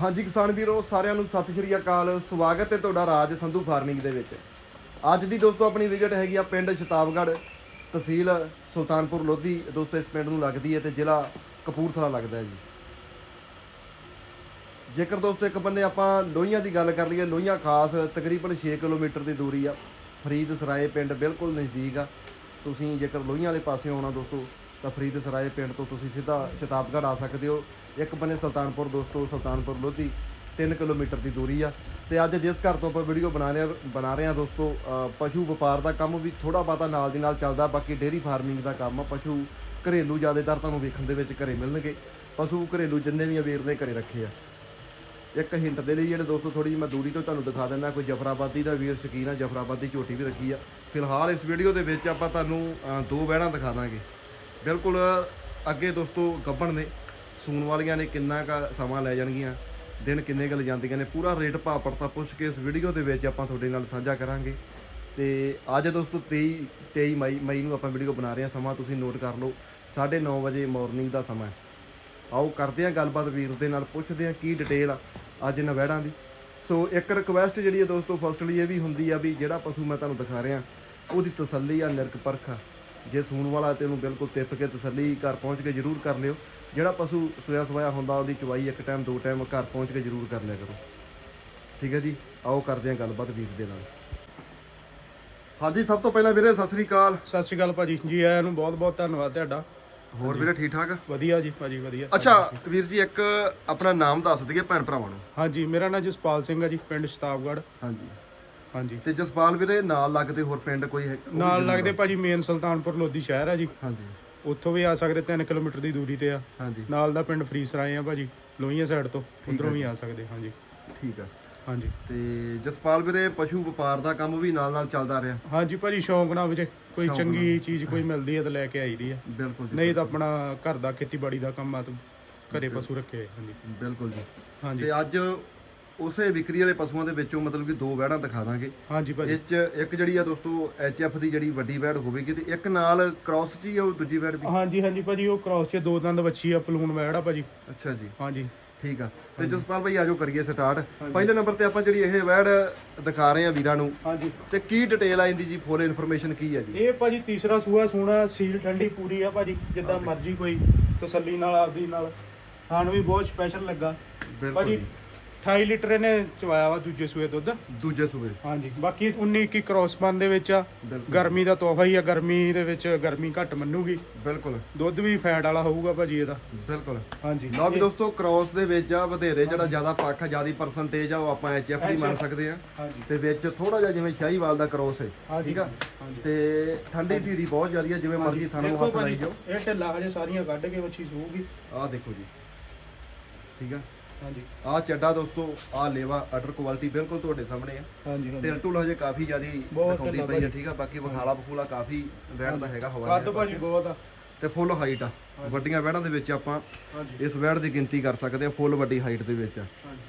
ਹਾਂਜੀ ਕਿਸਾਨ ਵੀਰੋ, ਸਾਰਿਆਂ ਨੂੰ ਸਤਿ ਸ਼੍ਰੀ ਅਕਾਲ। ਸਵਾਗਤ ਹੈ ਤੁਹਾਡਾ ਰਾਜ ਸੰਧੂ ਫਾਰਮਿੰਗ ਦੇ ਵਿੱਚ। ਅੱਜ ਦੀ ਦੋਸਤੋ ਆਪਣੀ ਵਿਜ਼ਿਟ ਹੈਗੀ ਆ ਪਿੰਡ ਸ਼ਤਾਬਗੜ੍ਹ ਤਹਿਸੀਲ ਸੁਲਤਾਨਪੁਰ ਲੋਧੀ। ਦੋਸਤੋ, ਇਸ ਪਿੰਡ ਨੂੰ ਲੱਗਦੀ ਹੈ ਤੇ ਜ਼ਿਲ੍ਹਾ ਕਪੂਰਥਲਾ ਲੱਗਦਾ ਹੈ ਜੀ। ਜੇਕਰ ਦੋਸਤੋ ਇੱਕ ਬੰਨੇ ਆਪਾਂ ਲੋਹੀਆਂ ਦੀ ਗੱਲ ਕਰ ਲਈਏ, ਲੋਹੀਆਂ ਖਾਸ ਤਕਰੀਬਨ 6 ਕਿਲੋਮੀਟਰ ਦੀ ਦੂਰੀ ਆ। ਫਰੀਦ ਸਰਾਏ ਪਿੰਡ ਬਿਲਕੁਲ ਨਜ਼ਦੀਕ ਆ। ਤੁਸੀਂ ਜੇਕਰ ਲੋਹੀਆਂ ਵਾਲੇ ਪਾਸੇ ਆਉਣਾ ਦੋਸਤੋ ਤਾਂ ਫਰੀਦ ਸਰਾਏ ਪਿੰਡ ਤੋਂ ਤੁਸੀਂ ਸਿੱਧਾ ਸ਼ਤਾਬਗੜ੍ਹ ਆ ਸਕਦੇ ਹੋ। ਇੱਕ ਬੰਨੇ ਸੁਲਤਾਨਪੁਰ, ਦੋਸਤੋ ਸੁਲਤਾਨਪੁਰ ਲੋਧੀ 3 ਕਿਲੋਮੀਟਰ ਦੀ ਦੂਰੀ ਆ। ਤੇ ਅੱਜ ਜਿਸ ਘਰ ਤੋਂ ਆਪਾਂ ਵੀਡੀਓ ਬਣਾ ਰਹੇ ਹਾਂ ਬਣਾ ਰਹੇ ਹਾਂ ਦੋਸਤੋ ਪਸ਼ੂ ਵਪਾਰ ਦਾ ਕੰਮ ਵੀ ਥੋੜਾ ਬਾਤਾ ਨਾਲ ਦੀ ਨਾਲ ਚੱਲਦਾ, ਬਾਕੀ ਡੇਰੀ ਫਾਰਮਿੰਗ ਦਾ ਕੰਮ ਆ। ਪਸ਼ੂ ਘਰੇਲੂ ਜ਼ਿਆਦਾਤਰ ਤੁਹਾਨੂੰ ਵੇਖਣ ਦੇ ਵਿੱਚ ਘਰੇ ਮਿਲਣਗੇ। ਪਸ਼ੂ ਘਰੇਲੂ ਜਿੰਨੇ ਵੀ ਅਵੇਰ ਨੇ ਘਰੇ ਰੱਖੇ ਆ। ਇੱਕ ਹਿੰਟ ਦੇ ਲਈ ਜਿਹੜੇ ਦੋਸਤੋ ਥੋੜੀ ਜਿਹੀ ਮੈਂ ਦੂਰੀ ਤੋਂ ਤੁਹਾਨੂੰ ਦਿਖਾ ਦਿੰਦਾ, ਕੋਈ ਜਫਰਾਬਾਦੀ ਦਾ ਵੀਰ ਸ਼ਕੀਨ ਆ, ਜਫਰਾਬਾਦੀ ਝੋਟੀ ਵੀ ਰੱਖੀ ਆ। ਫਿਲਹਾਲ ਇਸ ਵੀਡੀਓ ਦੇ ਵਿੱਚ ਆਪਾਂ ਤੁਹਾਨੂੰ ਦੋ ਵਹਿੜਾਂ ਦਿਖਾ ਦਾਂਗੇ। ਬਿਲਕੁਲ ਅੱਗੇ ਦੋਸਤੋ ਗੱਭਣ ਨੇ, ਸੂਣ ਵਾਲੀਆਂ ਨੇ ਕਿੰਨਾ ਕੁ ਸਮਾਂ ਲੈ ਜਾਣਗੀਆਂ, ਦਿਨ ਕਿੰਨੇ ਕੁ ਲੈ ਜਾਂਦੀਆਂ ਨੇ, ਪੂਰਾ ਰੇਟ ਭਾਅ ਪੜਤਾ ਪੁੱਛ ਕੇ ਇਸ ਵੀਡੀਓ ਦੇ ਵਿੱਚ ਆਪਾਂ ਤੁਹਾਡੇ ਨਾਲ ਸਾਂਝਾ ਕਰਾਂਗੇ। ਤੇ ਅੱਜ ਦੋਸਤੋ 23 23 ਮਈ ਮਈ ਨੂੰ ਆਪਾਂ ਵੀਡੀਓ ਬਣਾ ਰਹੇ ਹਾਂ, ਸਮਾਂ ਤੁਸੀਂ ਨੋਟ ਕਰ ਲਓ 9:30 ਵਜੇ ਮਾਰਨਿੰਗ ਦਾ ਸਮਾਂ ਆਓ ਕਰਦੇ ਹਾਂ ਗੱਲਬਾਤ ਵੀਰ ਦੇ ਨਾਲ, ਪੁੱਛਦੇ ਹਾਂ ਕੀ ਡਿਟੇਲ ਆ ਅੱਜ ਨਵੈੜਾਂ ਦੀ। ਸੋ ਇੱਕ ਰਿਕੁਐਸਟ ਜਿਹੜੀ ਹੈ ਦੋਸਤੋ ਫਸਟਲੀ ਇਹ ਵੀ ਹੁੰਦੀ ਆ ਵੀ ਜਿਹੜਾ ਪਸ਼ੂ ਮੈਂ ਤੁਹਾਨੂੰ ਦਿਖਾ ਰਿਹਾ, ਉਹਦੀ ਤਸੱਲੀ ਆ ਨਿਰਕ ਪਰਖ ਆ। ਜੇ ਸੂਣ ਵਾਲਾ ਤੇ ਉਹਨੂੰ ਬਿਲਕੁਲ ਤਿੱਪ ਕੇ ਤਸੱਲੀ ਘਰ ਪਹੁੰਚ ਕੇ ਜ਼ਰੂਰ ਕਰ ਲਿਓ। ਜਿਹੜਾ ਪਸ਼ੂ ਸੋਇਆ ਸਵਾਇਆ ਹੁੰਦਾ ਉਹਦੀ ਚਵਾਈ ਇੱਕ ਟਾਈਮ ਦੋ ਟਾਈਮ ਘਰ ਪਹੁੰਚ ਕੇ ਜ਼ਰੂਰ ਕਰ ਲਿਆ ਕਰੋ। ਠੀਕ ਹੈ ਜੀ? ਆਓ ਕਰਦੇ ਹਾਂ ਗੱਲਬਾਤ ਵੀਰ ਦੇ ਨਾਲ। ਹਾਂਜੀ ਸਭ ਤੋਂ ਪਹਿਲਾਂ ਵੀਰੇ ਸਤਿ ਸ੍ਰੀ ਅਕਾਲ। ਸਤਿ ਸ਼੍ਰੀ ਅਕਾਲ ਭਾਜੀ। ਜੀ ਆਇਆਂ ਨੂੰ ਬਹੁਤ ਬਹੁਤ ਧੰਨਵਾਦ ਤੁਹਾਡਾ। ਹੋਰ ਵੀਰੇ ਠੀਕ ਠਾਕ? ਵਧੀਆ ਜੀ ਭਾਜੀ ਵਧੀਆ। ਅੱਛਾ ਵੀਰ ਜੀ ਇੱਕ ਆਪਣਾ ਨਾਮ ਦੱਸ ਦਈਏ ਭੈਣ ਭਰਾਵਾਂ ਨੂੰ। ਹਾਂਜੀ ਮੇਰਾ ਨਾਮ ਜਸਪਾਲ ਸਿੰਘ ਹੈ ਜੀ ਪਿੰਡ ਸ਼ਤਾਬਗੜ੍ਹ। ਹਾਂਜੀ। ਹਾਂਜੀ। ਤੇ ਜਸਪਾਲ ਵੀਰੇ ਨਾਲ ਲੱਗਦੇ ਹੋਰ ਪਿੰਡ ਕੋਈ ਹੈ ਨਾਲ ਲੱਗਦੇ ਭਾਜੀ ਮੇਨ ਸੁਲਤਾਨਪੁਰ ਲੋਧੀ ਸ਼ਹਿਰ ਹੈ ਜੀ। ਹਾਂਜੀ। ਉੱਥੋਂ ਵੀ ਆ ਸਕਦੇ 3 ਕਿਲੋਮੀਟਰ ਦੀ ਦੂਰੀ ਤੇ ਆ। ਹਾਂਜੀ। ਨਾਲ ਦਾ ਪਿੰਡ ਫਰੀਸਰਾਏ ਆ ਭਾਜੀ ਲੋਹੀਆਂ ਸਾਈਡ ਤੋਂ ਉਧਰੋਂ ਵੀ ਆ ਸਕਦੇ ਹਾਂਜੀ। ਠੀਕ ਆ। ਹਾਂਜੀ। ਤੇ ਜਸਪਾਲ ਵੀਰੇ ਪਸ਼ੂ ਵਪਾਰ ਦਾ ਕੰਮ ਵੀ ਨਾਲ ਨਾਲ ਚੱਲਦਾ ਰਿਹਾ? ਹਾਂਜੀ ਭਾਜੀ ਸ਼ੌਂਕ ਨਾਲ ਵੀਰੇ ਕੋਈ ਚੰਗੀ ਚੀਜ਼ ਕੋਈ ਮਿਲਦੀ ਹੈ ਤਾਂ ਲੈ ਕੇ ਆਈਦੀ ਹੈ ਬਿਲਕੁਲ ਜੀ ਨਹੀਂ ਤਾਂ ਆਪਣਾ ਘਰ ਦਾ ਖੇਤੀਬਾੜੀ ਦਾ ਕੰਮ ਆ ਤਾਂ ਘਰੇ ਪਸ਼ੂ ਰੱਖੇ ਹੋਏ, ਹਾਂਜੀ। ਬਿਲਕੁਲ ਜੀ। ਹਾਂਜੀ। ਤੇ ਅੱਜ ਉਸੇ ਵਿਕਰੀ ਵਾਲੇ ਪਸ਼ੂਆਂ ਦੇ ਵਿੱਚੋਂ ਮਤਲਬ ਕਿ ਦੋ ਵਹਿੜਾਂ ਦਿਖਾ ਦਾਂਗੇ। ਹਾਂਜੀ ਭਾਜੀ। ਇਹ ਚ ਇੱਕ ਜਿਹੜੀ ਆ ਦੋਸਤੋ ਐਫ ਦੀ ਜਿਹੜੀ ਵੱਡੀ ਵਹਿੜ ਹੋਵੇਗੀ ਤੇ ਇੱਕ ਨਾਲ ਕ੍ਰਾਸ ਜੀ ਆ ਉਹ ਦੂਜੀ ਵਹਿੜ ਵੀ? ਹਾਂਜੀ ਹਾਂਜੀ ਭਾਜੀ ਉਹ ਕ੍ਰਾਸ 'ਚ ਦੋ ਦੰਦ ਵੱਛੀ ਆ ਪਲੂਣ ਵੈੜ ਆ ਭਾਜੀ। ਅੱਛਾ ਜੀ। ਹਾਂਜੀ। ਠੀਕ ਆ। ਤੇ ਜਸਪਾਲ ਭਾਈ ਆਜੋ ਕਰੀਏ ਸਟਾਰਟ ਪਹਿਲੇ ਨੰਬਰ ਤੇ ਆਪਾਂ ਜਿਹੜੀ ਇਹ ਵਹਿੜ ਦਿਖਾ ਰਹੇ ਆ ਵੀਰਾਂ ਨੂੰ ਹਾਂਜੀ। ਤੇ ਕੀ ਡਿਟੇਲ ਆ ਇਹਦੀ ਜੀ? ਫੁੱਲ ਇਨਫੋਰਮੇਸ਼ਨ ਕੀ ਹੈ ਜੀ? ਇਹ ਭਾਜੀ ਤੀਸਰਾ ਸੂਆ ਸੋਣਾ ਸੀਲ ਠੰਡੀ ਪੂਰੀ ਆ ਭਾਜੀ ਜਿੱਦਾਂ ਮਰਜ਼ੀ ਕੋਈ ਤਸੱਲੀ ਨਾਲ ਆਪਦੀ ਨਾਲ। ਸਾਨੂੰ ਵੀ ਬਹੁਤ ਸਪੈਸ਼ਲ ਲੱਗਾ। ਭਾਜੀ 28 ਲੀਟਰ ਇਹਨੇ ਚਵਾਇਆ ਵਾ ਦੂਜੇ ਸੂਏ ਦੁੱਧ। ਦੂਜੇ ਸੂਬੇ ਹਾਂਜੀ ਬਾਕੀ 19 21 ਕ੍ਰੋਸ ਬਨ ਦੇ ਵਿੱਚ ਆ। ਬਿਲਕੁਲ। ਗਰਮੀ ਦਾ ਤੋਹਫਾ ਹੀ ਆ ਗਰਮੀ ਦੇ ਵਿੱਚ ਗਰਮੀ ਘੱਟ ਮੰਨੂਗੀ। ਬਿਲਕੁਲ। ਦੁੱਧ ਵੀ ਫੈਟ ਵਾਲਾ ਹੋਊਗਾ ਭਾਜੀ ਇਹਦਾ। ਬਿਲਕੁਲ। ਹਾਂਜੀ। ਲਓ ਵੀ ਦੋਸਤੋ ਕ੍ਰਾਸ ਦੇ ਵਿੱਚ ਆ ਵਧੇਰੇ ਜਿਹੜਾ ਜ਼ਿਆਦਾ ਪੱਖ ਆ ਜ਼ਿਆਦੀ ਪਰਸੈਂਟੇਜ ਆ ਉਹ ਆਪਾਂ ਐਚਐਫ ਦੀ ਮੰਨ ਸਕਦੇ ਆ। ਹਾਂਜੀ। ਤੇ ਵਿੱਚ ਥੋੜਾ ਜਿਹਾ ਜਿਵੇਂ ਸ਼ਾਹੀਵਾਲ ਦਾ ਕ੍ਰਾਸ ਹੈ ਹਾਂਜੀ, ਠੀਕ ਆ? ਹਾਂਜੀ। ਤੇ ਠੰਡੀ ਧੀਰੀ ਬਹੁਤ ਜ਼ਿਆਦੀ ਆ ਜਿਵੇਂ ਮਰਜ਼ੀ ਥਣ ਨੂੰ ਦੇਖੋ ਹੱਥ ਲਾਈ ਜਾਓ। ਇਹ ਢਿੱਲਾ ਹਜੇ ਸਾਰੀਆਂ ਕੱਢ ਕੇ ਵੱਛੀ ਸੂਗੀ ਆਹ ਦੇਖੋ ਜੀ। ਠੀਕ ਆ? ਹਾਂਜੀ। ਆਹ ਚੱਡਾ ਦੋਸਤੋ ਆਹ ਲੇਵਾ ਆਰਡਰ ਕੁਆਲਿਟੀ ਬਿਲਕੁਲ ਤੁਹਾਡੇ ਸਾਹਮਣੇ ਆ। ਹਾਂਜੀ ਹਾਂਜੀ। ਟਿਲ ਟੁਲ ਹਜੇ ਕਾਫੀ ਜ਼ਿਆਦੀ ਬਹੁਤ ਦਿਖਾਉਂਦੀ ਢਿੱਲਾ ਪਈ ਆ ਠੀਕ ਆ? ਬਾਕੀ ਵਖਾਲਾ ਬਖੂਲਾ ਕਾਫੀ ਵੈੜ ਦਾ ਹੈਗਾ ਹਵਾ ਕੱਦ ਭਾਜੀ ਬਹੁਤ ਆ। ਤੇ ਫੁੱਲ ਹਾਈਟ ਆ। ਵੱਡੀਆਂ ਵੈੜਾਂ ਦੇ ਵਿੱਚ ਆਪਾਂ ਹਾਂਜੀ। ਇਸ ਵੈੜ ਦੀ ਗਿਣਤੀ ਕਰ ਸਕਦੇ ਆ ਫੁੱਲ ਵੱਡੀ ਹਾਈਟ ਦੇ ਵਿੱਚ ਆ। ਹਾਂਜੀ।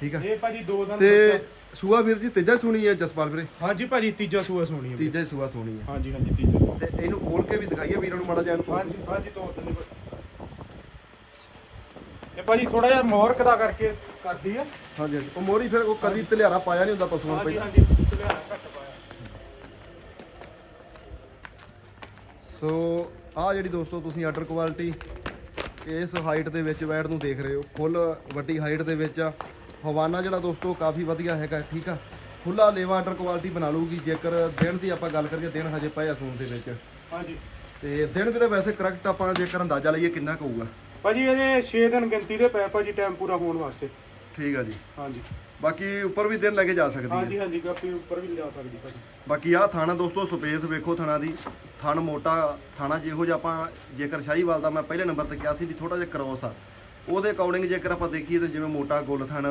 ਠੀਕ ਆ? ਇਹ ਭਾਜੀ ਦੋ ਦਿਨ ਤੇ ਸੂਆ ਵੀਰ ਜੀ ਤੀਜਾ ਸੁਣੀ ਹੈ ਜਸਪਾਲ ਵੀਰੇ? ਹਾਂਜੀ ਭਾਜੀ ਤੀਜਾ ਸੂਆ ਸੋਣੀ ਹੈ ਤੀਜਾ ਹੀ ਸੂਆ ਸੁਣੀ ਹੈ ਹਾਂਜੀ ਹਾਂਜੀ ਤੀਜਾ। ਤੇ ਇਹਨੂੰ ਖੋਲ ਕੇ ਵੀ ਦਿਖਾਈਏ ਵੀਰਾਂ ਨੂੰ ਮਾੜਾ ਜਿਹਾ ਇਹਨੂੰ ਹਾਂਜੀ ਹਾਂਜੀ ਤੋਂ ਤਿੰਨ ਇਹ ਭਾਜੀ ਥੋੜਾ ਜਿਹਾ ਮੋਹਰ ਕਦਾ ਕਰਕੇ ਕਰਦੀ ਆ। ਹਾਂਜੀ ਹਾਂਜੀ। ਉਹ ਮੋਰੀ ਫਿਰ ਉਹ ਕਦੀ ਤਲਿਆਰਾ ਪਾਇਆ ਨਹੀਂ ਹੁੰਦਾ ਪਸ਼ੂਆਂ ਹਾਂਜੀ ਪਹਿਲਾਂ। ਹਾਂਜੀ ਧਿਆਨ ਘੱਟ ਪਾਇਆ। ਸੋ ਆਹ ਜਿਹੜੀ ਦੋਸਤੋ ਤੁਸੀਂ ਆਰਡਰ ਕੁਆਲਿਟੀ ਇਸ ਹਾਈਟ ਦੇ ਵਿੱਚ ਵੈੜ ਨੂੰ ਦੇਖ ਰਹੇ ਹੋ। ਫੁੱਲ ਵੱਡੀ ਹਾਈਟ ਦੇ ਵਿੱਚ ਆ। ਹਵਾਨਾ ਜਿਹੜਾ ਦੋਸਤੋ ਕਾਫੀ ਵਧੀਆ ਹੈਗਾ ਠੀਕ ਆ? ਖੁੱਲਾ ਲੇਵਾ ਆਰਡਰ ਕੁਆਲਿਟੀ ਬਣਾ ਲੂਗੀ ਜੇਕਰ ਦਿਨ ਦੀ ਆਪਾਂ ਗੱਲ ਕਰੀਏ ਦਿਨ ਹਜੇ ਪਏ ਆ ਸੂਣ ਦੇ ਵਿੱਚ। ਹਾਂਜੀ। ਤੇ ਦਿਨ ਵੀਰੇ ਵੈਸੇ ਕਰੈਕਟ ਆਪਾਂ ਜੇਕਰ ਅੰਦਾਜ਼ਾ ਲਈਏ ਕਿੰਨਾ ਕੁ ਹੋਊਗਾ? ਭਾਜੀ ਇਹਦੇ 6 ਦਿਨ ਗਿਣਤੀ ਦੇ ਪੈ ਭਾਜੀ ਟਾਈਮ ਪੂਰਾ ਹੋਣ ਵਾਸਤੇ। ਠੀਕ ਆ ਜੀ। ਹਾਂਜੀ। ਬਾਕੀ ਉੱਪਰ ਵੀ ਦਿਨ ਲੈ ਕੇ ਜਾ ਸਕਦੀ ਹੈ। ਹਾਂਜੀ ਹਾਂਜੀ ਕਾਫੀ ਉੱਪਰ ਵੀ ਲਿਜਾ ਸਕਦੀ ਭਾਜੀ। ਬਾਕੀ ਆਹ ਥਾਣਾ ਦੋਸਤੋ ਸਪੇਸ ਵੇਖੋ ਥਾਣਾ ਦੀ। ਥਣ ਮੋਟਾ ਥਾਣਾ ਜਿਹੋ ਜਿਹਾ ਆਪਾਂ ਜੇਕਰ ਸ਼ਾਹੀਵਾਲ ਦਾ ਮੈਂ ਪਹਿਲੇ ਨੰਬਰ ਤੇ ਕਿਹਾ ਸੀ ਵੀ ਥੋੜਾ ਜਿਹਾ ਕ੍ਰੋਸ ਆ। ਉਹਦੇ ਅਕੋਰਡਿੰਗ ਜੇਕਰ ਆਪਾਂ ਦੇਖੀਏ ਤਾਂ ਜਿਵੇਂ ਮੋਟਾ ਗੁੱਲ ਥਣ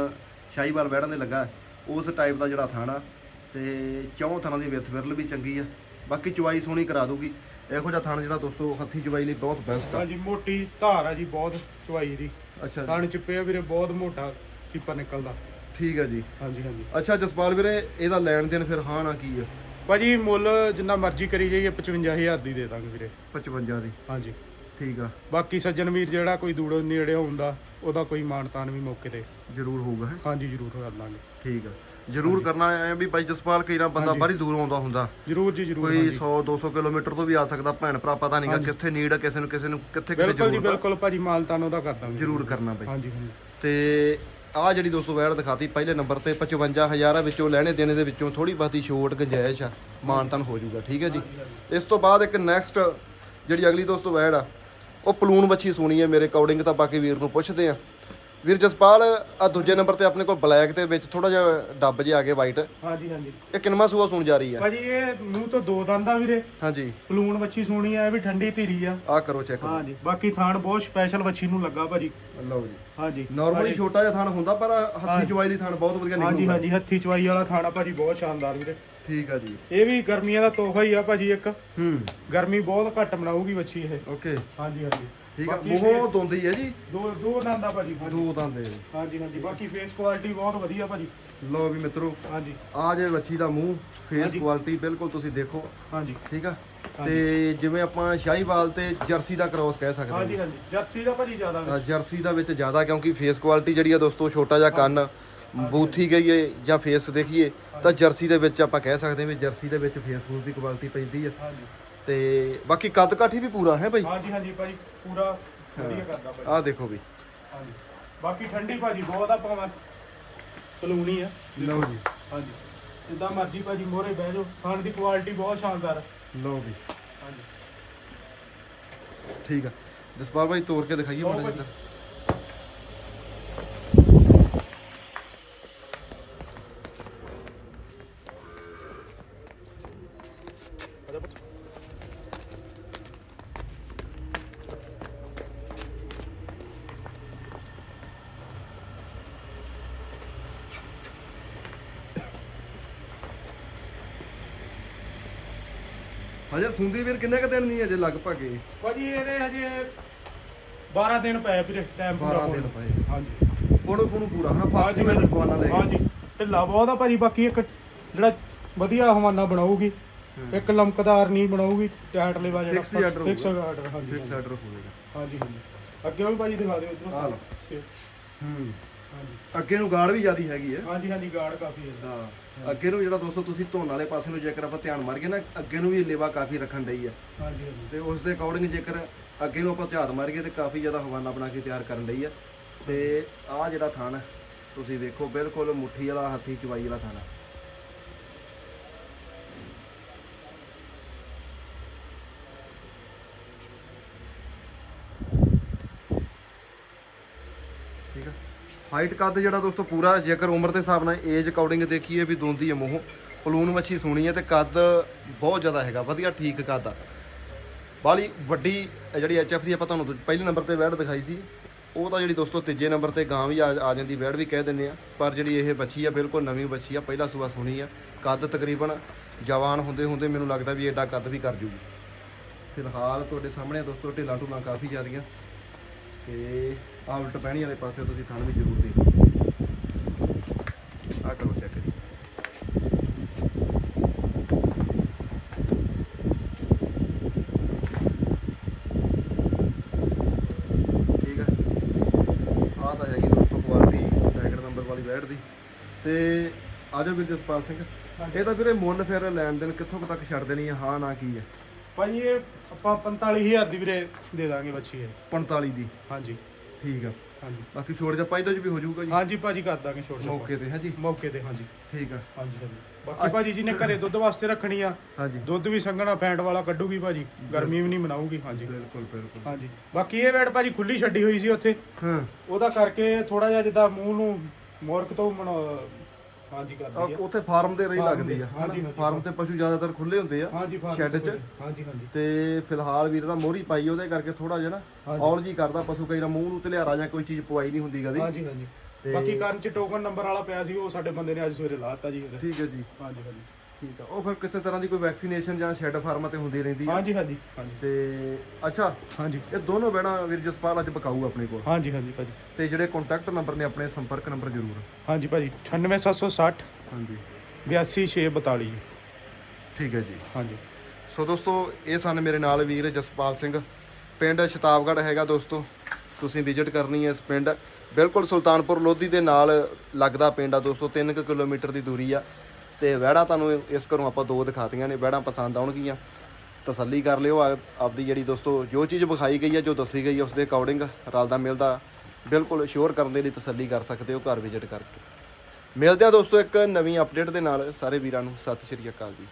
ਸ਼ਾਹੀਵਾਲ ਬੈੜਾਂ ਦੇ ਲੱਗਾ ਉਸ ਟਾਈਪ ਦਾ ਜਿਹੜਾ ਥਾਣਾ ਤੇ ਚੌਂ ਥਾਣਾ ਦੀ ਵਿੱਥ ਵਿਰਲ ਵੀ ਚੰਗੀ ਆ। ਬਾਕੀ ਚੁਆਈ ਸੋਹਣੀ ਕਰਾ ਦੂਗੀ ਇਹੋ ਜਿਹਾ ਥਣ ਜਿਹੜਾ ਦੋਸਤੋ ਹੱਥੀ ਚੁਆਈ ਲਈ ਬਹੁਤ ਬੈਸਟ ਆ। ਹਾਂਜੀ ਮੋਟੀ ਧਾਰ ਆ ਜੀ ਬਹੁਤ ਚਵਾਈ ਦੀ। ਅੱਛਾ ਜੀ। ਥਣ ਚਿੱਪੇ ਆ ਵੀਰੇ ਬਹੁਤ ਮੋਟਾ ਚਿੱਪਾ ਨਿਕਲਦਾ। ਠੀਕ ਹੈ ਜੀ। ਹਾਂਜੀ ਹਾਂਜੀ। ਅੱਛਾ ਜਸਪਾਲ ਵੀਰੇ ਇਹਦਾ ਲੈਣ ਦੇਣ ਫਿਰ ਹਾਂ ਨਾ ਕੀ ਆ? ਭਾਜੀ ਮੁੱਲ ਜਿੰਨਾ ਮਰਜ਼ੀ ਕਰੀ ਜਾਈਏ 55000 ਦੀ ਦੇ ਦਾਂਗੇ ਵੀਰੇ। 55 ਦੀ। ਹਾਂਜੀ। ਠੀਕ ਆ। ਬਾਕੀ ਸੱਜਣ ਵੀਰ ਜਿਹੜਾ ਕੋਈ ਦੂੜੋ ਨੇੜੇ ਹੁੰਦਾ ਉਹਦਾ ਕੋਈ ਮਾਨਤਾਨ ਵੀ ਮੌਕੇ ਤੇ ਜ਼ਰੂਰ ਹੋਊਗਾ ਹੈ? ਹਾਂਜੀ ਜ਼ਰੂਰ ਕਰ ਦਾਂਗੇ। ਠੀਕ ਆ। ਜ਼ਰੂਰ ਕਰਨਾ ਐ ਵੀ ਬਾਈ ਜਸਪਾਲ ਕਈ ਨਾ ਬੰਦਾ ਬੜੀ ਦੂਰ ਆਉਂਦਾ ਹੁੰਦਾ। ਜ਼ਰੂਰ ਜੀ ਜ਼ਰੂਰ ਕੋਈ 100 200 ਕਿਲੋਮੀਟਰ ਤੋਂ ਵੀ ਆ ਸਕਦਾ ਭੈਣ ਭਰਾ ਪਤਾ ਨਹੀਂਗਾ ਕਿੱਥੇ ਨੀਡ ਆ ਕਿਸੇ ਨੂੰ ਕਿਸੇ ਨੂੰ ਕਿੱਥੇ ਕਿੱਥੇ ਬਿਲਕੁਲ ਜੀ ਬਿਲਕੁਲ ਭਾਜੀ ਮਾਨਤਾਨ ਉਹਦਾ ਕਰ ਦਾਂਗੇ। ਜ਼ਰੂਰ ਕਰਨਾ ਬਾਈ। ਹਾਂਜੀ ਹਾਂਜੀ। ਤੇ ਆ ਜਿਹੜੀ ਦੋਸਤੋ ਵੈੜ ਦਿਖਾਤੀ ਪਹਿਲੇ ਨੰਬਰ ਤੇ 55000 ਆ ਵਿੱਚੋਂ ਲੈਣੇ ਦੇਣੇ ਦੇ ਵਿੱਚੋਂ ਥੋੜੀ ਬਹੁਤੀ ਛੋਟ ਗੁੰਜਾਇਸ਼ ਆ ਮਾਨਤਨ ਹੋ ਜਾਊਗਾ ਠੀਕ ਹੈ ਜੀ। ਇਸ ਤੋਂ ਬਾਅਦ ਇੱਕ ਨੈਕਸਟ ਜਿਹੜੀ ਅਗਲੀ ਦੋਸਤੋ ਵੈੜ ਆ ਉਹ ਪਲੂਨ ਬੱਚੀ ਸੁਣੀ ਹੈ ਮੇਰੇ ਅਕੋਰਡਿੰਗ ਤਾਂ ਬਾਕੀ ਵੀਰ ਨੂੰ ਪੁੱਛਦੇ ਆ। ਵੀਰ ਜਸਪਾਲ ਆ ਦੂਜੇ ਨੰਬਰ ਤੇ ਆਪਣੇ ਕੋਲ ਬਲੈਕ ਦੇ ਵਿੱਚ ਥੋੜਾ ਜਿਹਾ ਡੱਬ ਜਿਹਾ ਆ ਗਿਆ ਵਾਈਟ ਹਾਂਜੀ ਹਾਂਜੀ। ਇਹ ਕਿੰਨਵਾਂ ਸੂਆ ਸੁਣ ਜਾ ਰਹੀ ਆ? ਭਾਜੀ ਇਹ ਮੂੰਹ ਤੋਂ ਦੋ ਦੰਦ ਆ ਵੀਰੇ। ਹਾਂਜੀ। ਪਲੂਣ ਵੱਛੀ ਸੋਹਣੀ ਆ ਇਹ ਵੀ ਠੰਡੀ ਧੀਰੀ ਆ। ਆ ਕਰੋ ਚੈੱਕ ਹਾਂਜੀ ਬਾਕੀ ਥਾਣ ਬਹੁਤ ਸਪੈਸ਼ਲ ਵੱਛੀ ਨੂੰ ਲੱਗਾ ਭਾਜੀ। ਲਓ ਜੀ। ਹਾਂਜੀ। ਨਾਰਮਲੀ ਛੋਟਾ ਜਿਹਾ ਥਣ ਹੁੰਦਾ ਪਰ ਹੱਥੀ ਚਵਾਈ ਲਈ ਥਣ ਬਹੁਤ ਵਧੀਆ ਹਾਂਜੀ ਨਿਕਲੂਗਾ। ਹਾਂਜੀ ਹੱਥੀ ਚਵਾਈ ਵਾਲਾ ਥਾਣਾ ਭਾਜੀ ਬਹੁਤ ਸ਼ਾਨਦਾਰ ਵੀਰੇ। ਠੀਕ ਆ ਜੀ। ਇਹ ਵੀ ਗਰਮੀਆਂ ਦਾ ਤੋਹਫਾ ਹੀ ਆ ਭਾਜੀ ਇੱਕ। ਹੂੰ। ਗਰਮੀ ਬਹੁਤ ਘੱਟ ਬਣਾਊਗੀ ਵੱਛੀ ਇਹ। ਓਕੇ ਹਾਂਜੀ ਹਾਂਜੀ। ਠੀਕ ਆ ਬਾਕੀ ਮੂੰਹੋਂ ਦੋਂਦੀ ਹੈ ਜੀ। ਦੋ ਦੋ ਦੰਦ ਆ ਭਾਜੀ ਹਾਂਜੀ। ਦੋ ਦੰਦ ਦੇ ਹਾਂਜੀ ਹਾਂਜੀ ਬਾਕੀ ਫੇਸ ਕੁਆਲਿਟੀ ਬਹੁਤ ਵਧੀਆ ਭਾਜੀ। ਲਓ ਵੀ ਮਿੱਤਰੋ ਹਾਂਜੀ। ਆ ਜੇ ਵੱਛੀ ਦਾ ਮੂੰਹ ਫੇਸ ਹਾਂਜੀ। ਕੁਆਲਿਟੀ ਬਿਲਕੁਲ ਤੁਸੀਂ ਦੇਖੋ। ਹਾਂਜੀ। ਠੀਕ ਆ? ਤੇ ਜਿਵੇਂ ਆਪਾਂ ਸ਼ਾਹੀਵਾਲ ਤੇ ਜਰਸੀ ਦਾ ਕ੍ਰੋਸ ਕਹਿ ਸਕਦੇ ਹਾਂਜੀ ਹਾਂਜੀ ਜਰਸੀ ਦਾ ਭਾਜੀ ਜ਼ਿਆਦਾ ਹਾਂ ਜਰਸੀ ਦਾ ਵਿੱਚ ਜ਼ਿਆਦਾ ਕਿਉਂਕਿ ਫੇਸ ਕੁਆਲਿਟੀ ਜਿਹੜੀ ਆ ਦੋਸਤੋ ਛੋਟਾ ਜਿਹਾ ਕੰਨ ਬੂਥੀ ਗਈ ਏ ਜਾਂ ਫੇਸ ਦੇਖੀਏ ਤਾਂ ਜਰਸੀ ਦੇ ਵਿੱਚ ਆਪਾਂ ਕਹਿ ਸਕਦੇ ਹਾਂ ਵੀ ਜਰਸੀ ਦੇ ਵਿੱਚ ਫੇਸ ਫੂਸ ਦੀ ਕੁਆਲਿਟੀ ਪੈਂਦੀ ਆ। ਹਾਂਜੀ। ਤੇ ਬਾਕੀ ਕੱਦ ਕਾਠੀ ਵੀ ਪੂਰਾ ਹੈ ਭਾਈ? ਹਾਂਜੀ ਹਾਂਜੀ ਭਾਜੀ ਪੂਰਾ ਵਧੀਆ ਕਰਦਾ ਭਾਜੀ ਆਹ ਦੇਖੋ ਵੀ। ਹਾਂਜੀ। ਬਾਕੀ ਠੰਡੀ ਭਾਜੀ ਬਹੁਤ ਆ ਭਾਵੇਂ ਸਲੂਣੀ ਆ। ਲਓ ਜੀ। ਹਾਂਜੀ। ਜਿੱਦਾਂ ਮਰਜ਼ੀ ਭਾਜੀ ਮੋਰੇ ਬਹਿ ਜਾਓ। ਖਾਣ ਦੀ ਕੁਆਲਿਟੀ ਬਹੁਤ ਸ਼ਾਨਦਾਰ ਆ। ਲਓ ਵੀ। ਹਾਂਜੀ। ਠੀਕ ਆ। ਜਸਪਾਲ ਭਾਈ ਤੋੜ ਕੇ ਦਿਖਾਈਏ ਮਾੜਾ ਜਿਹਾ ਹਜੇ ਸੁੰਦੀ ਵੀਰ ਕਿੰਨੇ ਕ ਦਿਨ ਨਹੀਂ ਅਜੇ ਲਗਭਗ ਇਹ? ਭਾਜੀ ਇਹਦੇ ਹਜੇ 12 ਦਿਨ ਪਏ ਵੀਰੇ ਟਾਈਮ ਪੂਰਾ 12 ਹੋਣ ਦਿਨ। ਪਏ। ਹਾਂਜੀ। ਕੋਣੋਂ ਕੋਣੋਂ ਪੂਰਾ ਹਾਂ ਫਾਸਟ ਹਾਂਜੀ ਵਿੱਚ ਪਵਾਨਾ ਲੈ ਹਾਂਜੀ। ਢਿੱਲਾ ਬਹੁਤ ਆ ਭਾਜੀ ਬਾਕੀ ਇੱਕ ਜਿਹੜਾ ਵਧੀਆ ਹਵਾਨਾ ਬਣਾਉਗੀ ਇੱਕ ਲਮਕਦਾਰ ਨਹੀਂ ਬਣਾਉਗੀ ਟਾਇਟ ਲੈਵਾ ਜਿਹੜਾ। ਫਿਕਸ ਆਰਡਰ ਹਾਂਜੀ ਫਿਕਸ ਆਰਡਰ ਹੋਵੇਗਾ ਹਾਂਜੀ ਹਾਂਜੀ। ਅੱਗੇ ਵੀ ਭਾਜੀ ਦਿਖਾ ਦਿਓ ਇਧਰੋਂ। ਲਓ। ਹੂੰ। ਹਾਂਜੀ ਅੱਗੇ ਨੂੰ ਗਾੜ ਵੀ ਜ਼ਿਆਦੀ ਹੈਗੀ ਹੈ। ਹਾਂਜੀ ਹਾਂਜੀ ਗਾਰਡ ਕਾਫੀ ਹੈ। ਹਾਂ। ਅੱਗੇ ਨੂੰ ਜਿਹੜਾ ਦੋਸਤੋ ਤੁਸੀਂ ਧੋਣ ਵਾਲੇ ਪਾਸੇ ਨੂੰ ਜੇਕਰ ਆਪਾਂ ਧਿਆਨ ਮਾਰੀਏ ਨਾ ਅੱਗੇ ਨੂੰ ਵੀ ਲੇਵਾ ਕਾਫੀ ਰੱਖਣ ਡਈ ਹੈ। ਹਾਂਜੀ ਹਾਂਜੀ। ਤੇ ਉਸ ਦੇ ਅਕੋਰਡਿੰਗ ਜੇਕਰ ਅੱਗੇ ਨੂੰ ਆਪਾਂ ਧਿਆਨ ਮਾਰੀਏ ਤੇ ਕਾਫੀ ਜ਼ਿਆਦਾ ਹਵਾਨਾ ਬਣਾ ਕੇ ਤਿਆਰ ਕਰਨ ਲਈ ਹੈ। ਤੇ ਆਹ ਜਿਹੜਾ ਥਾਨ ਹੈ ਤੁਸੀਂ ਵੇਖੋ ਬਿਲਕੁਲ ਮੁੱਠੀ ਵਾਲਾ ਹੱਥੀ ਚਵਾਈ ਵਾਲਾ ਹੈ। ਹਾਈਟ ਕੱਦ ਜਿਹੜਾ ਦੋਸਤੋ ਪੂਰਾ, ਜੇਕਰ ਉਮਰ ਦੇ ਹਿਸਾਬ ਨਾਲ ਏਜ ਅਕੋਰਡਿੰਗ ਦੇਖੀਏ ਵੀ ਦੋਂਦੀ ਹੈ ਮੂੰਹ, ਪਲੂਨ ਮੱਛੀ ਸੋਹਣੀ ਹੈ ਤੇ ਕੱਦ ਬਹੁਤ ਜ਼ਿਆਦਾ ਹੈਗਾ, ਵਧੀਆ ਠੀਕ ਕੱਦ ਆ। ਬਾਲੀ ਵੱਡੀ ਇਹ ਜਿਹੜੀ ਐਚਐਫ ਦੀ ਆਪਾਂ ਤੁਹਾਨੂੰ ਦੂਜ- ਪਹਿਲੇ ਨੰਬਰ ਤੇ ਵੈੜ ਦਿਖਾਈ ਸੀ, ਉਹ ਤਾਂ ਜਿਹੜੀ ਦੋਸਤੋ ਤੀਜੇ ਨੰਬਰ ਤੇ ਗਾਂ ਵੀ ਆ ਆ ਜਾਂਦੀ, ਵੈੜ ਵੀ ਕਹਿ ਦਿੰਦੇ ਆ। ਪਰ ਜਿਹੜੀ ਇਹ ਬੱਚੀ ਆ, ਬਿਲਕੁਲ ਨਵੀਂ ਬੱਚੀ ਆ, ਪਹਿਲਾ ਸੂਆ ਸੋਹਣੀ ਆ। ਕੱਦ ਤਕਰੀਬਨ ਜਵਾਨ ਹੁੰਦੇ ਹੁੰਦੇ ਮੈਨੂੰ ਲੱਗਦਾ ਵੀ ਐਡਾ ਕੱਦ ਵੀ ਕਰ ਜੂਗੀ। ਫਿਲਹਾਲ ਤੁਹਾਡੇ ਸਾਹਮਣੇ ਦੋਸਤੋ, ਢਿੱਲਾਂ ਢੁੱਲਾਂ ਕਾਫੀ ਜ਼ਿਆਦੀਆਂ। ਤੇ ਆਹ ਉਲਟ ਪੈਣੀ ਵਾਲੇ ਪਾਸੇ ਤੁਸੀਂ ਥਣ ਵੀ ਜ਼ਰੂਰ ਦੇਖੋ। ਆ ਕਰੋ ਚੈੱਕ ਜੀ। ਠੀਕ ਆ। ਆਹ ਤਾਂ ਹੈਗੀ ਦੋਸਤੋ ਕੁਆਲਿਟੀ ਸੈਕਿੰਡ ਨੰਬਰ ਵਾਲੀ ਬੈਡ ਦੀ। ਤੇ ਆਜੋ ਵੀਰ ਜਸਪਾਲ ਸਿੰਘ। ਇਹ ਤਾਂ ਵੀਰੇ ਮੁੱਲ ਫਿਰ ਲੈਣ ਦੇਣ ਕਿੱਥੋਂ ਕੁ ਤੱਕ ਛੱਡ ਦੇਣੀ ਆ ਹਾਂ ਨਾ ਕੀ ਹੈ ਭਾਜੀ ਇਹ ਆਪਾਂ 45000 ਦੀ ਵੀਰੇ ਦੇ ਦਾਂਗੇ ਬੱਚੀ ਇਹ। 45 ਦੀ? ਹਾਂਜੀ। ਠੀਕ ਆ। ਹਾਂਜੀ। ਬਾਕੀ ਛੋੜ ਜਾ ਪਾਈਦਾ ਚ ਵੀ ਹੋ ਜਾਊਗਾ ਜੀ। ਹਾਂਜੀ ਭਾਜੀ ਕਰ ਦਾਂਗੇ ਛੋਟ ਛੋਟ ਮੌਕੇ ਤੇ ਹੈ ਜੀ ਮੌਕੇ ਤੇ ਹਾਂਜੀ। ਠੀਕ ਆ। ਹਾਂਜੀ ਹਾਂਜੀ। ਬਾਕੀ ਭਾਜੀ ਜਿਹਨੇ ਘਰੇ ਦੁੱਧ ਵਾਸਤੇ ਰੱਖਣੀ ਆ ਹਾਂਜੀ। ਦੁੱਧ ਵੀ ਸੰਘਣਾ ਫੈਂਟ ਵਾਲਾ ਕੱਢੂਗੀ ਭਾਜੀ। ਗਰਮੀ ਵੀ ਨਹੀਂ ਮਨਾਊਗੀ ਹਾਂਜੀ। ਬਿਲਕੁਲ ਬਿਲਕੁਲ। ਹਾਂਜੀ। ਬਾਕੀ ਇਹ ਵੇੜ ਭਾਜੀ ਖੁੱਲੀ ਛੱਡੀ ਹੋਈ ਸੀ ਉੱਥੇ। ਹਾਂ। ਉਹਦਾ ਕਰਕੇ ਥੋੜਾ ਜਿਹਾ ਜਿੱਦਾਂ ਮੂੰਹ ਨੂੰ ਮੋਰਕ ਤੋਂ ਮਨਾ ਹਾਂਜੀ ਆ, ਕਰਦੀ ਆ। ਉੱਥੇ ਫਾਰਮ ਤੇ ਰਹੀ ਲੱਗਦੀ ਆ ਤੇ, ਹਾਂਜੀ, ਹਨਾ? ਹਾਂਜੀ। ਫਾਰਮ ਤੇ ਪਸ਼ੂ ਜ਼ਿਆਦਾਤਰ ਖੁੱਲੇ ਹੁੰਦੇ ਆ ਹਾਂਜੀ ਸ਼ੈੱਡ 'ਚ। ਹਾਂਜੀ ਹਾਂਜੀ। ਤੇ ਫਿਲਹਾਲ ਵੀਰ ਦਾ ਮੋਹਰੀ ਪਾਈ ਉਹਦੇ ਕਰਕੇ ਥੋੜਾ ਜਿਹਾ ਨਾ ਹਾਂਜੀ। ਔਲ ਜੀ ਕਰਦਾ ਪਸ਼ੂ ਕਈ ਵਾਰ ਮੂੰਹ ਨੂੰ ਧਲਿਆਰਾ ਜਾਂ ਕੋਈ ਚੀਜ਼ ਪਵਾਈ ਨਹੀਂ ਹੁੰਦੀ ਕਦੀ। ਹਾਂਜੀ ਹਾਂਜੀ। ਤੇ- ਬਾਕੀ ਕੰਨ ਚ ਟੋਕਨ ਨੰਬਰ ਵਾਲਾ ਪਿਆ ਸੀ ਉਹ ਸਾਡੇ ਬੰਦੇ ਨੇ ਅੱਜ ਸਵੇਰੇ ਲਾਤਾ ਜੀ। ਉਹਦੇ ਠੀਕ ਹੈ ਜੀ। ਹਾਂਜੀ ਹਾਂਜੀ। ਠੀਕ ਆ। ਉਹ ਫਿਰ ਕਿਸੇ ਤਰ੍ਹਾਂ ਦੀ ਕੋਈ ਵੈਕਸੀਨੇਸ਼ਨ ਜਾਂ ਸ਼ੈੱਡ ਫਾਰਮਾਂ ਤੇ ਹੁੰਦੀ ਰਹਿੰਦੀ ਆ। ਹਾਂਜੀ ਹਾਂਜੀ ਹਾਂਜੀ। ਤੇ ਅੱਛਾ ਹਾਂਜੀ। ਇਹ ਦੋਨੋਂ ਬੈਣਾ ਵੀਰ ਜਸਪਾਲ ਅੱਜ ਪਕਾਊ ਆਪਣੇ ਕੋਲ। ਹਾਂਜੀ ਹਾਂਜੀ ਭਾਜੀ। ਤੇ ਜਿਹੜੇ ਕੰਟੈਕਟ ਨੰਬਰ ਨੇ ਆਪਣੇ ਸੰਪਰਕ ਨੰਬਰ ਜ਼ਰੂਰ। ਹਾਂਜੀ ਭਾਜੀ 98760 ਹਾਂਜੀ। 82642 ਠੀਕ ਹੈ ਜੀ। ਹਾਂਜੀ। ਸੋ ਦੋਸਤੋ ਇਹ ਸਨ ਮੇਰੇ ਨਾਲ ਵੀਰ ਜਸਪਾਲ ਸਿੰਘ। ਪਿੰਡ ਸ਼ਤਾਬਗੜ੍ਹ ਹੈਗਾ ਦੋਸਤੋ। ਤੁਸੀਂ ਵਿਜ਼ਿਟ ਕਰਨੀ ਹੈ ਇਸ ਪਿੰਡ। ਬਿਲਕੁਲ ਸੁਲਤਾਨਪੁਰ ਲੋਧੀ ਦੇ ਨਾਲ ਲੱਗਦਾ ਪਿੰਡ ਆ ਦੋਸਤੋ। 3 ਕਿਲੋਮੀਟਰ ਦੀ ਦੂਰੀ ਆ। ਤੇ ਵਹਿੜਾ ਤੁਹਾਨੂੰ ਇਸ ਘਰੋਂ ਆਪਾਂ ਦੋ ਦਿਖਾਤੀਆਂ ਨੇ, ਵਹਿੜਾ ਪਸੰਦ ਆਉਣਗੀਆਂ। ਤਸੱਲੀ ਕਰ ਲਿਓ ਆਪਦੀ ਜਿਹੜੀ ਦੋਸਤੋ, ਜੋ ਚੀਜ਼ ਵਿਖਾਈ ਗਈ ਹੈ ਜੋ ਦੱਸੀ ਗਈ ਹੈ ਉਸ ਦੇ ਅਕੋਰਡਿੰਗ ਰਲਦਾ ਮਿਲਦਾ ਬਿਲਕੁਲ ਸ਼ੋਰ ਕਰਨ ਦੇ ਲਈ ਤਸੱਲੀ ਕਰ ਸਕਦੇ ਹੋ ਘਰ ਵਿਜ਼ਿਟ ਕਰਕੇ। ਮਿਲਦੇ ਆ ਦੋਸਤੋ ਇੱਕ ਨਵੀਂ ਅਪਡੇਟ ਦੇ ਨਾਲ। ਸਾਰੇ ਵੀਰਾਂ ਨੂੰ ਸਤਿ ਸ਼੍ਰੀ ਅਕਾਲ ਜੀ।